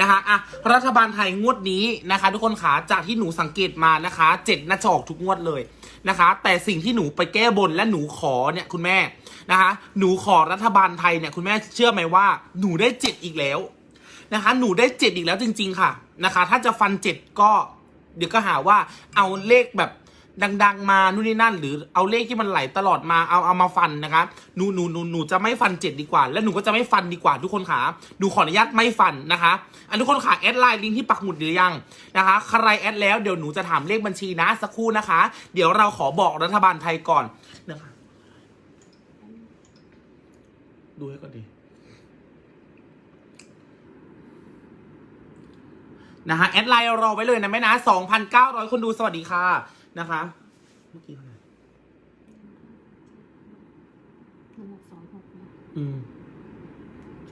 นะคะอะรัฐบาลไทยงวดนี้นะคะ ทุกคนขาจากที่หนูสังเกตมานะคะเจ็ดน่าจะออกทุกงวดเลยนะคะ แต่สิ่งที่หนูไปแก้บนและหนูขอเนี่ยคุณแม่นะคะ หนูขอรัฐบาลไทยเนี่ยคุณแม่เชื่อไหมว่าหนูได้เจ็ดอีกแล้วนะคะ หนูได้เจ็ดอีกแล้วจริง ๆ ค่ะนะคะ ถ้าจะฟันเจ็ดก็เดี๋ยวก็หาว่าเอาเลขแบบ ดัง ๆ มานู่นนี่นั่น หรือเอาเลขที่มันไหลตลอดมาเอาเอามาฟันนะคะหนูหนูหนูหนูจะไม่ฟันเจ็ดดีกว่า และหนูก็จะไม่ฟันดีกว่าทุกคนขาหนูขออนุญาตไม่ฟันนะคะอันทุกคนขาแอดไลน์ลิงก์ที่ปักหมุดหรือยังนะคะใครแอดแล้วเดี๋ยวหนูจะถามเลขบัญชีนะสักครู่นะคะ เดี๋ยวเราขอบอกรัฐบาลไทยก่อนนะคะดูให้ก่อนดีนะฮะแอดไลน์รอไว้เลยนะแม่นะ2,900 คนดูสวัสดีค่ะ นะคะ เมื่อกี้เท่าไหร่หนึ่งหกสองหกนะอืม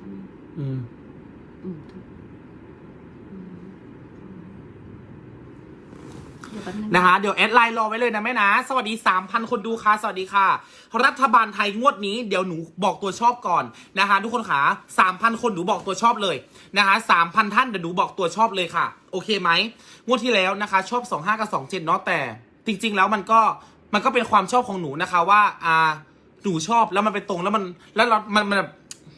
อันนี้อืม อืมถูกอืมเดี๋ยวแป๊บนึง นะคะ เดี๋ยวแอดไลน์รอไว้เลยนะแม่นะ สวัสดี 3,000 คนดูค่ะ สวัสดีค่ะ รัฐบาลไทยงวดนี้ เดี๋ยวหนูบอกตัวชอบก่อนนะคะ ทุกคนขา3,000 คนหนูบอกตัวชอบเลยนะคะ3,000 ท่านเดี๋ยวหนูบอกตัวชอบเลยค่ะ โอเคไหมงวดที่แล้วนะคะ ชอบ 25 กับ 27เนาะแต่ จริง ๆ แล้วมันก็มันก็เป็นความชอบของหนูนะคะ ว่าอ่าหนูชอบแล้วมันไปตรงแล้วมันแล้วเรามันมันแบบ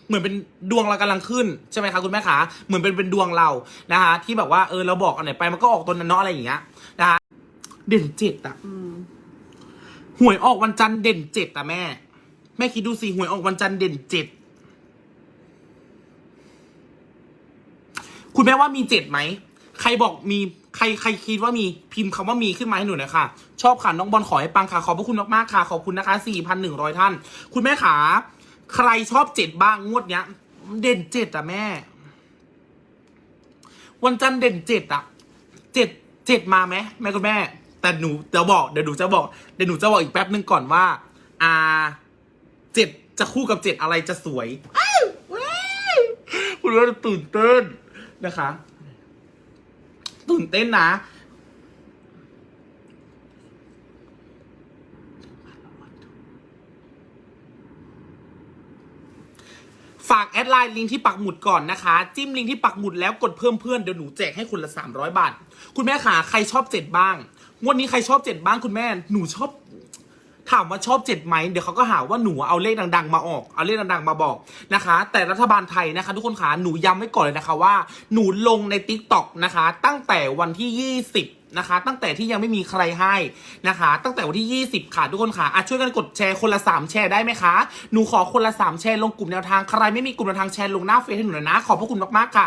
เหมือนเป็นดวงเรากำลังขึ้นใช่ไหมคะคุณแม่ขาเหมือนเป็นเป็นดวงเรานะคะที่แบบว่าเออเราบอกอันไหนไปมันก็ออกตัวนั้นเนาะอะไรอย่างเงี้ยนะคะเด่นเจ็ดอะอืมหวยออกวันจันทร์เด่นเจ็ดอะแม่ แม่คิดดูสิหวยออกวันจันทร์เด่นเจ็ดคุณแม่ว่ามีเจ็ดไหมใครบอกมี ใครใครคิดว่ามีพิมพ์คำว่ามีขึ้นมาให้หนูหน่อยค่ะชอบค่ะน้องบอลขอให้ปังค่ะ ขอบพระคุณมากๆค่ะ ขอบคุณนะคะสี่พันหนึ่งร้อยท่าน คุณแม่ขา ใครชอบเจ็ดบ้างงวดเนี้ย เด่นเจ็ดอะแม่ วันจันทร์เด่นเจ็ดอะเจ็ดเจ็ดมาไหมแม่คุณแม่ แต่หนูจะบอกเดี๋ยวหนูจะบอกเดี๋ยวหนูจะบอกอีกแป๊บนึงก่อนว่าอ่าเจ็ดจะคู่กับเจ็ดอะไรจะสวยอ้าวว้าวคุณว่าตื่นเต้นนะคะ ตื่นเต้นนะฝากแอดไลน์ลิงก์ที่ปักหมุดก่อนนะคะ จิ้มลิงก์ที่ปักหมุดแล้วกดเพิ่มเพื่อนเดี๋ยวหนูแจกให้คุณละ 300 บาท คุณแม่ขาใครชอบเจ็ดบ้าง งวดนี้ใครชอบเจ็ดบ้างคุณแม่ หนูชอบ ถามว่าชอบเจ็ดไหมเดี๋ยวเขาก็หาว่าหนูเอาเลขดัง ๆ มาออกเอาเลขดังๆมาบอกนะคะ แต่รัฐบาลไทยนะคะ ทุกคนขาหนูย้ำไว้ก่อนเลยนะคะว่า หนูลงใน t ิ k t o k นะคะ ตั้งแต่วันที่ 20 นะคะ ตั้งแต่ที่ยังไม่มีใครให้นะคะ ตั้งแต่วันที่ 20 ค่ะทุกคนค่ะอะช่วยกันกดแชร์คนละ 3 แชร์ได้ไหมคะ หนูขอคนละ 3 แชร์ลงกลุ่มแนวทางใครไม่มีกลุ่มแนวทางแชร์ลงหน้าเฟซให้หนูหน่อยนะ ขอบพระคุณมากๆค่ะ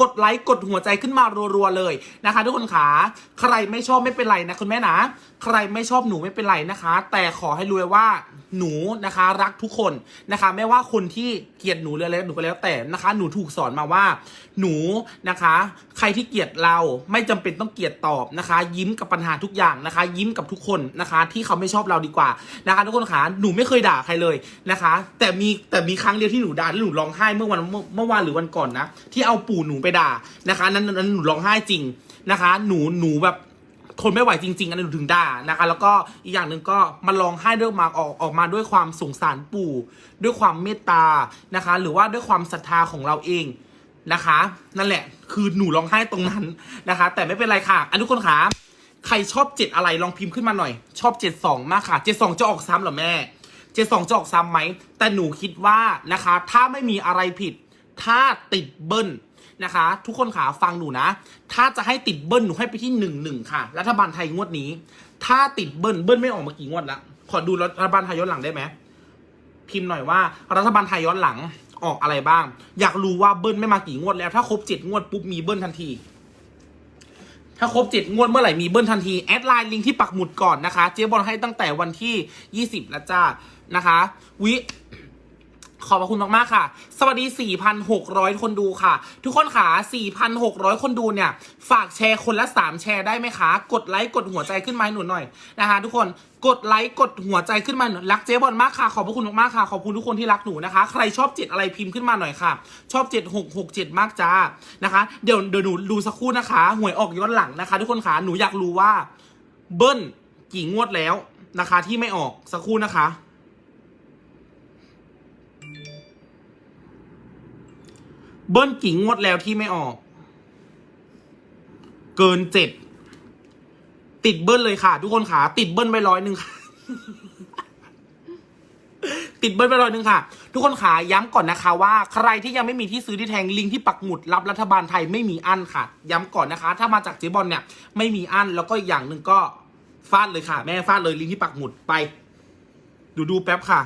กดไลค์กดหัวใจขึ้นมารัวๆเลยนะคะ ทุกคนขาใครไม่ชอบไม่เป็นไรนะคุณแม่นะ ใครไม่ชอบหนูไม่เป็นไรนะคะ แต่ขอให้รู้ว้ว่าหนูนะคะ รักทุกคนนะคะ ไม่ว่าคนที่เกลียดหนูเลยอะไรหนูก็แล้วแต่นะคะ หนูถูกสอนมาว่า หนูนะคะ ใครที่เกลียดเราไม่จำเป็นต้องเกลียดตอบนะคะ ยิ้มกับปัญหาทุกอย่างนะคะ ยิ้มกับทุกคนนะคะ ที่เขาไม่ชอบเราดีกว่านะคะทุกคนขาหนูไม่เคยด่าใครเลยนะคะ แต่มีแต่มีครั้งเดียวที่หนูด่าแล้วหนูร้องไห้เมื่อวันเมื่อวานหรือวันก่อนนะที่เอาปู่หนูไปด่านะคะ นั้นนั้นหนูร้องไห้จริงนะคะ หนูหนูแบบทนไม่ไหวจริงๆอันนี้นถึงด่านะคะ แล้วก็อีกอย่างหนึ่งก็มาร้องไห้ด้วยมาออกออกมาด้วยความสงสารปู่ ด้วยความเมตตานะคะ หรือว่าด้วยความศรัทธาของเราเอง นะคะ นั่นแหละ คือหนูร้องไห้ตรงนั้นนะคะ แต่ไม่เป็นไรค่ะอันทุกคนคะใครชอบเจ็ดอะไรลองพิมพ์ขึ้นมาหน่อย ชอบเจ็ดสองมากค่ะเจ็ดสองจะออกซ้ำเหรอแม่เจ็ดสองจะออกซ้ำไหมแต่หนูคิดว่านะคะ ถ้าไม่มีอะไรผิด ถ้าติดเบิ้ลนะคะ ทุกคนขาฟังหนูนะ ถ้าจะให้ติดเบิ้ลหนูให้ไปที่หนึ่งหนึ่งค่ะ รัฐบาลไทยงวดนี้ ถ้าติดเบิ้ลเบิ้ลไม่ออกมากี่งวดแล้วขอดูรัฐบาลไทยย้อนหลังได้ไหมพิมพ์หน่อยว่า รัฐบาลไทยย้อนหลัง ออกอะไรบ้าง อยากรู้ว่าเบิ้ลไม่มากี่งวดแล้ว ถ้าครบเจ็ดงวดปุ๊บมีเบิ้ลทันที ถ้าครบเจ็ดงวดเมื่อไหร่มีเบิ้ลทันที แอดไลน์ลิงก์ที่ปักหมุดก่อนนะคะ เจ๊บอลให้ตั้งแต่วันที่ยี่สิบแล้วจ้านะคะ วิ ขอบพระคุณมาก ๆ ค่ะ สวัสดี 4,600 คนดูค่ะ ทุกคนค่ะ 4,600 คนดูเนี่ย ฝากแชร์คนละ 3 แชร์ได้ไหมคะ กดไลค์กดหัวใจขึ้นมาห้หนูหน่อยนะคะ ทุกคนกดไลค์กดหัวใจขึ้นมาหน่อยรักเจ๊บอลมากค่ะ ขอบพระคุณมากๆค่ะ ขอบคุณทุกคนที่รักหนูนะคะ ใครชอบเจ็ดอะไรพิมพ์ขึ้นมาหน่อยค่ะ ชอบ7667มากจ้านะคะเดี๋ยวเดี๋ยวหนูดูสักครู่นะคะ หวยออกย้อนหลังนะคะ ทุกคนค่ะหนูอยากรู้ว่าเบิ้ลกี่งวดแล้วนะคะ ที่ไม่ออกสักครู่นะคะ เบิ้ลกี่งวดแล้วที่ไม่ออก เกินเจ็ดติดเบิ้ลเลยค่ะ ทุกคนขาติดเบิ้ลไปร้อยหนึ่งค่ะ ติดเบิ้ลไปร้อยหนึ่งค่ะ ทุกคนขาย้ำก่อนนะคะว่าใครที่ยังไม่มีที่ซื้อที่แทงลิงก์ที่ปักหมุดรับรัฐบาลไทยไม่มีอั้นค่ะ ย้ำก่อนนะคะ ถ้ามาจากเจ๊บอลเนี่ย ไม่มีอั้นแล้วก็อีกอย่างหนึ่งก็ฟาดเลยค่ะ แม่ฟาดเลยลิงก์ที่ปักหมุดไป ดูดูแป๊บค่ะ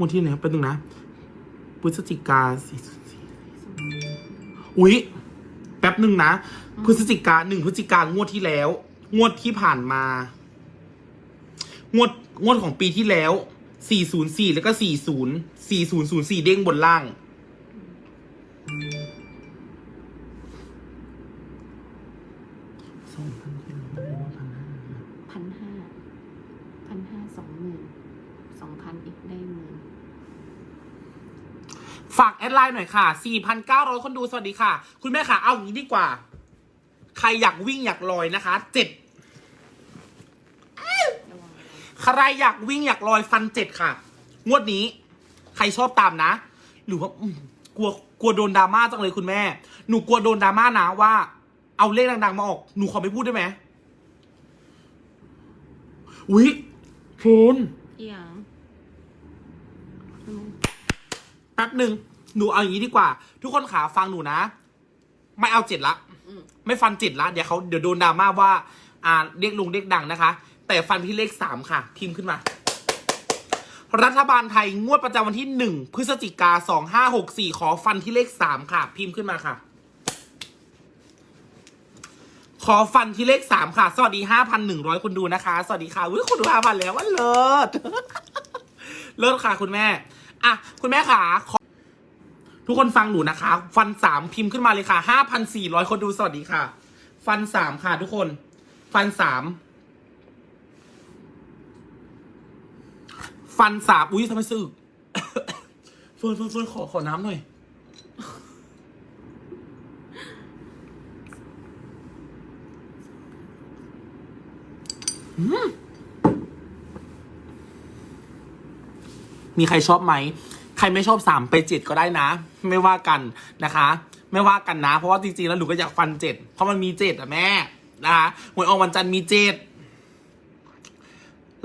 วันที่ไหนเป็นหนึ่งนะพฤศจิกาสี่อุ๊ย แป๊บหนึ่งนะพฤศจิกาหนึ่งพฤศจิกางวดที่แล้ว งวดที่ผ่านมา งวดงวดของปีที่แล้ว 404 แล้วก็ 40 4004 เด้งบนล่าง ฝากแอดไลน์หน่อยค่ะ 4,900 คนดูสวัสดีค่ะ คุณแม่ค่ะเอาอย่างนี้ดีกว่า ใครอยากวิ่งอยากลอยนะคะเจ็ดใครอยากวิ่งอยากลอยฟันเจ็ดค่ะ งวดนี้ ใครชอบตามนะ หรือว่ากลัวกลัวโดนดราม่าจังเลยคุณแม่ หนูกลัวโดนดราม่านะว่า เอาเลขดังๆมาออก หนูขอไม่พูดได้ไหมอุ๊ยโฟนอีหยังทำไม แป๊บหนึ่งหนูเอาอย่างนี้ดีกว่า ทุกคนขาฟังหนูนะ ไม่เอาเจ็ดละอืม ไม่ฟันเจ็ดละ เดี๋ยวเขาเดี๋ยวโดนดราม่าว่า อ่าเรียกลุงเรียกดังนะคะ แต่ฟันที่เลขสามค่ะพิมพ์ขึ้นมา รัฐบาลไทยงวดประจำวันที่หนึ่งพฤศจิกาสองห้าหกสี่ขอฟันที่เลขสามค่ะ พิมพ์ขึ้นมาค่ะ ขอฟันที่เลขสามค่ะ สวัสดีห้าพันหนึ่งร้อยคนดูนะคะ สวัสดีค่ะอุ้ยคนดูห้าพันแล้วว่าเลิศ เลิศค่ะคุณแม่ อะคุณแม่ค่ะขอทุกคนฟังหนูนะคะ ฟันสามพิมพ์ขึ้นมาเลยค่ะห้าพันสี่ร้อยคนดูสวัสดีค่ะ ฟันสามค่ะทุกคน ฟันสามฟันสามอุ้ยทำไมสึกเฟิร์นเฟิร์นเฟิร์นขอขอน้ำหน่อยอืม มีใครชอบไหม ใครไม่ชอบสามไปเจ็ดก็ได้นะ ไม่ว่ากันนะคะ ไม่ว่ากันนะ เพราะว่าจริงๆแล้วหนูก็อยากฟันเจ็ดเพราะมันมีเจ็ดอะแม่นะคะหวยออกวันจันทร์มีเจ็ด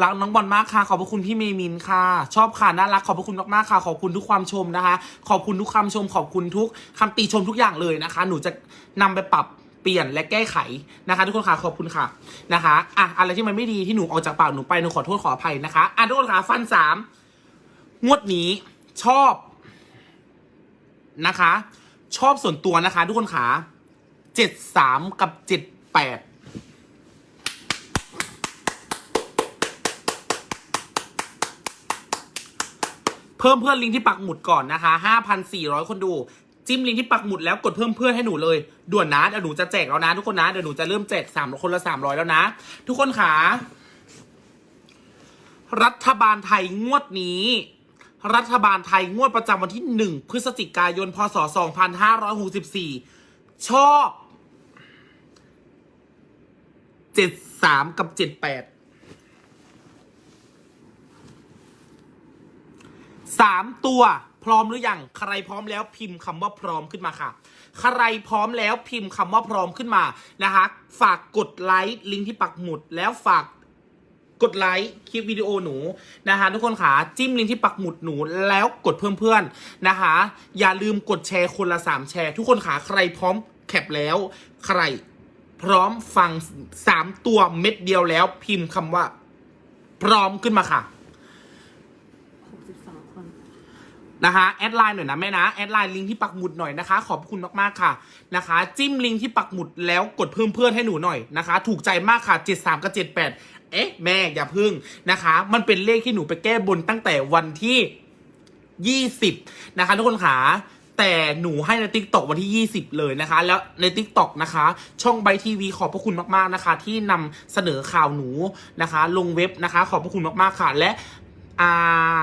รักน้องบอลมากค่ะ ขอบพระคุณพี่เมมินค่ะ ชอบค่ะน่ารักขอบพระคุณมากๆค่ะ ขอบคุณทุกความชมนะคะ ขอบคุณทุกคำชม ขอบคุณทุกคำติชมทุกอย่างเลยนะคะ หนูจะนำไปปรับเปลี่ยนและแก้ไขนะคะ ทุกคนค่ะขอบคุณค่ะนะคะอะอะไรที่มันไม่ดีที่หนูออกจากปากหนูไปหนูขอโทษขออภัยนะคะอะทุกคนค่ะฟันสาม งวดนี้ชอบนะคะ ชอบส่วนตัวนะคะ ทุกคนขาเจ็ดสามกับเจ็ดแปดเพิ่มเพื่อนลิงก์ที่ปักหมุดก่อนนะคะห้าพันสี่ร้อยคนดูจิ้มลิงก์ที่ปักหมุดแล้วกดเพิ่มเพื่อนให้หนูเลย ด่วนนะเดี๋ยวหนูจะแจกแล้วนะ ทุกคนนะเดี๋ยวหนูจะเริ่มแจกสามคนละสามร้อยแล้วนะ ทุกคนขารัฐบาลไทยงวดนี้ รัฐบาลไทยงวดประจำวันที่หนึ่งพฤศจิกายน พศสองพันห้าร้อยหกสิบสี่ชอบเจ็ดสามกับเจ็ดแปดสามตัวพร้อมหรือยัง ใครพร้อมแล้วพิมพ์คำว่าพร้อมขึ้นมาค่ะ ใครพร้อมแล้วพิมพ์คำว่าพร้อมขึ้นมานะคะ ฝากกดไลค์ลิงก์ที่ปักหมุดแล้วฝาก กดไลค์คลิปวิดีโอหนูนะคะทุกคนค่ะจิ้มลิงก์ที่ปักหมุดหนูแล้วกดเพิ่มเพื่อนนะคะอย่าลืมกดแชร์คนละสามแชร์ ทุกคนค่ะใครพร้อมแคปแล้ว ใครพร้อมฟังสามตัวเม็ดเดียวแล้ว พิมพ์คำว่า พร้อมขึ้นมาค่ะหกสิบสองคนนะคะแอดไลน์หน่อยนะแม่นะแอดไลน์ลิงก์ที่ปักหมุดหน่อยนะคะ ขอบคุณมากๆค่ะนะคะ จิ้มลิงก์ที่ปักหมุดแล้วกดเพิ่มเพื่อนให้หนูหน่อยนะคะ ถูกใจมากค่ะ 73 กับ 78 เอ๊ะแม่อย่าพึ่งนะคะ มันเป็นเลขที่หนูไปแก้บนตั้งแต่วันที่ 20 นะคะ ทุกคนขาแต่หนูให้ในทิกตอกวันที่ 20 เลยนะคะ แล้วในทิกตอกนะคะ ช่องไบทีวีขอบพระคุณมากๆนะคะ ที่นำเสนอข่าวหนูนะคะ ลงเว็บนะคะ ขอบพระคุณมากๆค่ะ และอ่า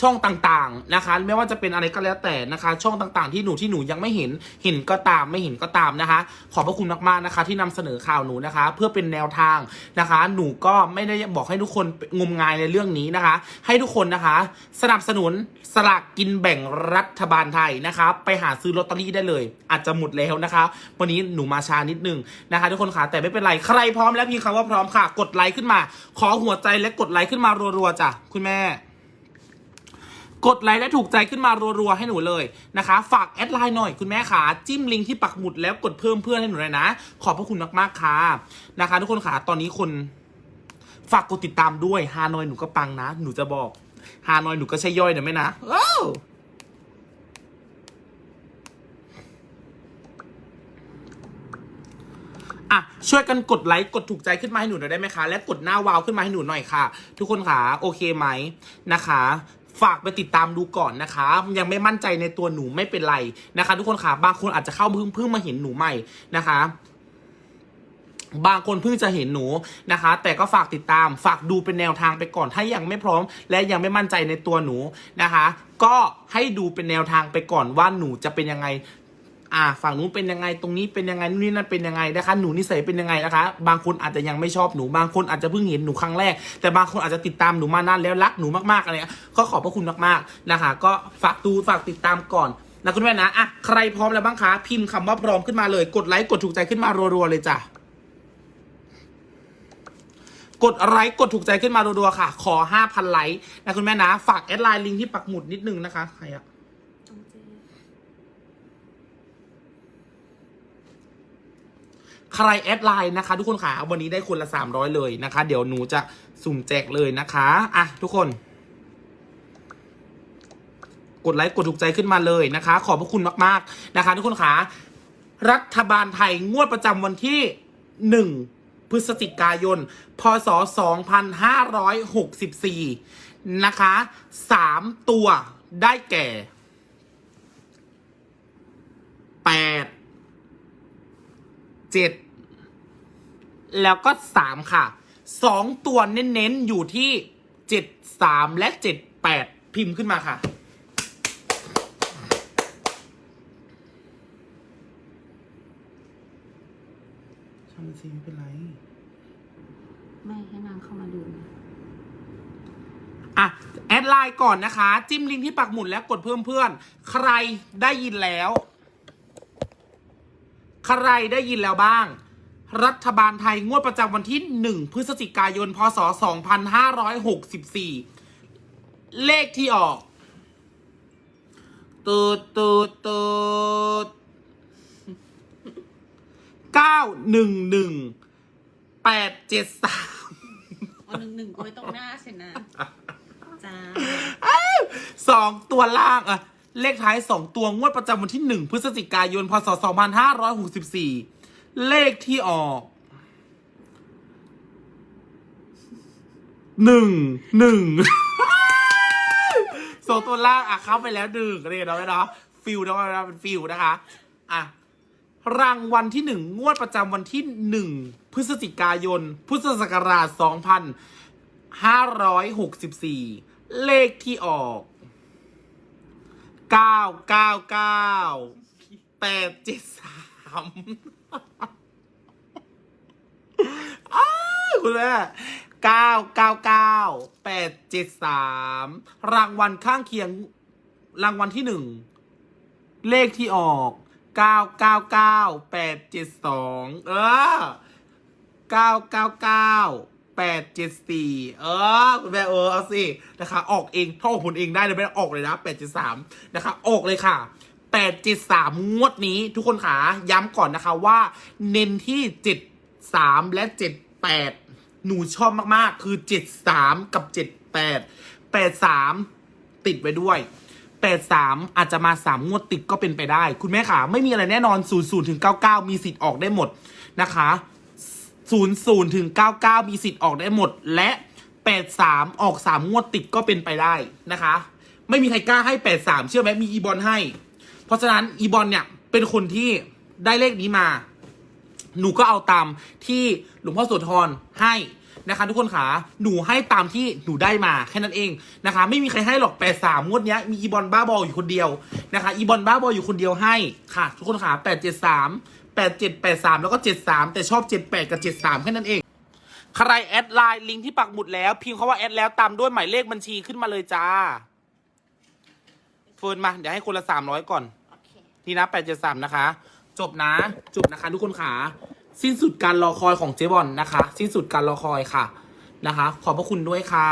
ช่องต่างๆนะคะ ไม่ว่าจะเป็นอะไรก็แล้วแต่นะคะ ช่องต่างๆ ที่หนูที่หนูยังไม่เห็นเห็นก็ตามไม่เห็นก็ตามนะคะ ขอบพระคุณมากๆนะคะ ที่นำเสนอข่าวหนูนะคะ เพื่อเป็นแนวทางนะคะ หนูก็ไม่ได้บอกให้ทุกคนงมงายในเรื่องนี้นะคะ ให้ทุกคนนะคะ สนับสนุนสลากกินแบ่งรัฐบาลไทยนะคะ ไปหาซื้อลอตเตอรี่ได้เลย อาจจะหมดแล้วนะคะ วันนี้หนูมาช้านิดนึงนะคะ ทุกคนค่ะแต่ไม่เป็นไรใครพร้อมแล้วพิมพ์คำว่าพร้อมค่ะ กดไลค์ขึ้นมา ขอหัวใจและกดไลค์ขึ้นมารัวๆจ้ะคุณแม่ กดไลค์และถูกใจขึ้นมารัวๆให้หนูเลยนะคะ ฝากแอดไลน์หน่อยคุณแม่ขาจิ้มลิงก์ที่ปักหมุดแล้วกดเพิ่มเพื่อนให้หนูเลยนะ ขอบพระคุณมากๆค่ะนะคะ ทุกคนขาตอนนี้คน ฝากกดติดตามด้วยฮานอยหนูก็ปังนะ หนูจะบอกฮานอยหนูก็ใช่ย่อยนะแม่นะว้าวอะช่วยกันกดไลค์กดถูกใจขึ้นมาให้หนูหน่อยได้ไหมคะ และกดหน้าวาวขึ้นมาให้หนูหน่อยค่ะ ทุกคนค่ะโอเคไหมนะคะ ฝากไปติดตามดูก่อนนะคะ ยังไม่มั่นใจในตัวหนูไม่เป็นไรนะคะ ทุกคนค่ะบางคนอาจจะเข้าเพิ่งเพิ่งมาเห็นหนูใหม่นะคะบางคนเพิ่งจะเห็นหนูนะคะ แต่ก็ฝากติดตาม ฝากดูเป็นแนวทางไปก่อน ถ้ายังไม่พร้อม และยังไม่มั่นใจในตัวหนูนะคะ ก็ให้ดูเป็นแนวทางไปก่อนว่าหนูจะเป็นยังไง อ่าฝั่งนู้นเป็นยังไงตรงนี้เป็นยังไงนู่นนี่นั่นเป็นยังไงนะคะ หนูนิสัยเป็นยังไงนะคะ บางคนอาจจะยังไม่ชอบหนูบางคนอาจจะเพิ่งเห็นหนูครั้งแรก แต่บางคนอาจจะติดตามหนูมานานแล้วรักหนูมากๆอะไรเงี้ยก็ขอบพระคุณมากๆนะคะ ก็ฝากดูฝากติดตามก่อนนะคุณแม่นะอะใครพร้อมแล้วบ้างคะพิมพ์คำว่าพร้อมขึ้นมาเลย กดไลค์กดถูกใจขึ้นมารัวๆเลยจ้ะกดไลค์กดถูกใจขึ้นมารัวๆค่ะ ขอ 5,000 ไลค์นะคุณแม่นะ ฝากแอดไลน์ลิงก์ที่ปักหมุดนิดนึงนะคะ ใครอะ ใครแอดไลน์นะคะ ทุกคนค่ะวันนี้ได้คนละ 300 เลยนะคะ เดี๋ยวหนูจะสุ่มแจกเลยนะคะอะทุกคน กดไลค์กดถูกใจขึ้นมาเลยนะคะ ขอบพระคุณมากๆนะคะ ทุกคนค่ะรัฐบาลไทยงวดประจำวันที่ 1พฤศจิกายน พศ 2564 นะคะ3ตัวได้แก่ 8 7 แล้วก็ 3 ค่ะ 2 ตัวเน้นๆ อยู่ที่ 7 3 และ 7 8 พิมพ์ขึ้นมาค่ะ ช่างสิไม่เป็นไร ไม่ให้นางเข้ามาดูนะอะ แอดไลน์ก่อนนะคะ จิ้มลิงก์ที่ปักหมุดแล้วกดเพิ่มเพื่อน ใครได้ยินแล้ว ใครได้ยินแล้วบ้าง รัฐบาลไทยงวดประจำวันที่ 1 พฤศจิกายน พศ 2564 เลขที่ออกตืดตืดตืดเก้าหนึ่งหนึ่งแปดเจ็ดสามเอาหนึ่งหนึ่งก็ไม่ต้องหน้าสินะจ้าสองตัวล่างอะเลขท้ายสองตัวงวดประจำวันที่หนึ่งพฤศจิกายน พศสองพันห้าร้อยหกสิบสี่ เลขที่ออกหนึ่งหนึ่งสองตัวล่างอะเข้าไปแล้วหนึ่งเรียนเอาไว้เนาะฟิลนะว่าเป็นฟิลนะคะ อะ รางวัลที่หนึ่งงวดประจำวันที่หนึ่งพฤศจิกายน พุทธศักราชสองพันห้าร้อยหกสิบสี่เลขที่ออกเก้าเก้าเก้าแปดเจ็ดสาม คุณแม่เก้าเก้าเก้าแปดเจ็ดสามรางวัลข้างเคียง รางวัลที่หนึ่ง เลขที่ออกเก้าเก้าเก้าแปดเจ็ดสองเออเก้าเก้าเก้าแปดเจ็ดสี่เออคุณแม่เออเอาสินะคะ ออกเองถ้าออกผลเองได้เลยไม่ได้ออกเลยนะแปดเจ็ดสามนะคะ ออกเลยค่ะ แปดเจ็ดสามงวดนี้ทุกคนขาย้ำก่อนนะคะว่า เน้นที่เจ็ดสามและเจ็ดแปดหนูชอบมากๆ คือเจ็ดสามกับเจ็ดแปดแปดสามติดไว้ด้วยแปดสามอาจจะมาสามงวดติดก็เป็นไปได้ คุณแม่ขาไม่มีอะไรแน่นอนศูนย์ศูนย์ถึงเก้าเก้ามีสิทธิ์ออกได้หมดนะคะศูนย์ศูนย์ถึงเก้าเก้ามีสิทธิ์ออกได้หมด และแปดสามออกสามงวดติดก็เป็นไปได้นะคะ ไม่มีใครกล้าให้แปดสามเชื่อไหมมีอีบอลให้ เพราะฉะนั้นอีบอลเนี่ยเป็นคนที่ได้เลขนี้มา หนูก็เอาตามที่หลวงพ่อโสธรให้นะคะทุกคนขาหนูให้ตามที่หนูได้มาแค่นั้นเองนะคะ ไม่มีใครให้หรอกแปดสามงวดนี้มีอีบอลบ้าบออยู่คนเดียวนะคะอีบอลบ้าบออยู่คนเดียวให้ค่ะ ทุกคนขาแปดเจ็ดสามแปดเจ็ดแปดสามแล้วก็เจ็ดสามแต่ชอบเจ็ดแปดกับเจ็ดสามแค่นั้นเอง ใครแอดไลน์ลิงก์ที่ปักหมุดแล้ว พิมพ์คาว่าแอดแล้วตามด้วยหมายเลขบัญชีขึ้นมาเลยจ้า เฟิร์นมา เดี๋ยวให้คนละสามร้อยก่อน โอเคนี่นะแปดเจ็ดสามนะคะ จบนะจบนะคะทุกคนขาสิ้นสุดการรอคอยของเจ๊บอลนะคะ สิ้นสุดการรอคอยค่ะนะคะ ขอบพระคุณด้วยค่ะ